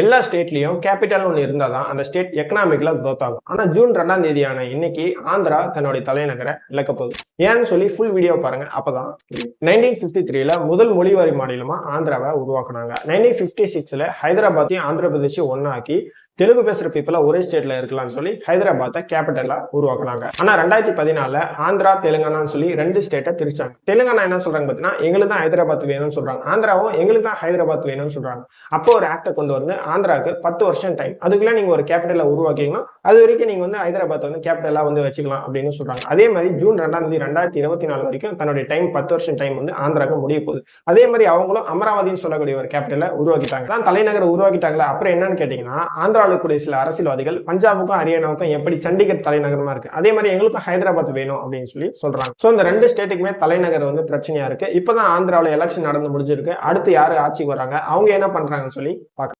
எல்லா ஸ்டேட்லயும் கேபிட்டல் ஒன்று இருந்தால் தான் அந்த ஸ்டேட் எக்கனாமிக்ல க்ரோத் ஆகும். ஆனால் ஜூன் ரெண்டாம் தேதியான இன்னைக்கு ஆந்திரா தன்னுடைய தலைநகரை இழக்க போகுது. ஏன்னு சொல்லி ஃபுல் வீடியோ பாருங்க. அப்பதான் நைன்டீன் ஃபிஃப்டி த்ரீல முதல் மொழிவாரி மாநிலமா ஆந்திராவை உருவாக்குனாங்க. நைன்டீன் ஃபிஃப்டி சிக்ஸ்ல ஹைதராபாத்தையும் ஆந்திர பிரதேஷையும் ஒன்னாக்கி தெலுங்கு பேசுகிற பீப்புளாக ஒரே ஸ்டேட்ல இருக்கலாம்னு சொல்லி ஹைதராபாத்தை கேபிட்டலாக உருவாக்குனாங்க. ஆனா ரெண்டாயிரத்தி பதினாலுல ஆந்திரா தெலுங்கானான்னு சொல்லி ரெண்டு ஸ்டேட்டை பிரிச்சாங்க. தெலுங்கானா என்ன சொல்றாங்க பார்த்தீங்கன்னா எங்களுக்கு தான் ஹைதராபாத் வேணும்னு சொல்றாங்க. ஆந்திராவும் எங்களுக்கு தான் ஹைதராபாத் வேணும்னு சொல்றாங்க. அப்போ ஒரு ஆக்டை கொண்டு வந்து ஆந்திராவுக்கு பத்து வருஷம் டைம் அதுக்குள்ள நீங்க ஒரு கேபிட்டலை உருவாக்கிங்கன்னா அது வரைக்கும் நீங்க வந்து ஹைதராபாத் வந்து கேபிட்டலா வந்து வச்சுக்கலாம் அப்படின்னு சொல்றாங்க. அதே மாதிரி ஜூன் ரெண்டாம் தேதி ரெண்டாயிரத்தி இருபத்தி நாலு வரைக்கும் தன்னுடைய டைம் பத்து வருஷம் டைம் வந்து ஆந்திராவுக்கு முடிய போகுது. அதே மாதிரி அவங்களும் அமராவதின்னு சொல்லக்கூடிய ஒரு கேபிட்டலை உருவாக்கிட்டாங்க. தான் தலைநகரை உருவாக்கிட்டாங்களா அப்புறம் என்னன்னு கேட்டீங்கன்னா ஆந்திரா இருக்கக்கூடிய சில அரசியல்வாதிகள் பஞ்சாபுக்கும் ஹரியானாவுக்கும் எப்படி சண்டிகர் தலைநகரமா இருக்கு? அதே மாதிரி எங்களுக்கும் ஹைதராபாத் வேணும் அப்படின்னு சொல்லி சொல்றாங்க. ஸோ இந்த ரெண்டு ஸ்டேட்டுக்குமே தலைநகர் வந்து பிரச்சனையா இருக்கு. இப்பதான் ஆந்திராவில் எலெக்ஷன் நடந்து முடிஞ்சிருக்கு. அடுத்து யாரு ஆட்சிக்கு வராங்க? அவங்க என்ன பண்றாங்கன்னு சொல்லி பார்க்கலாம்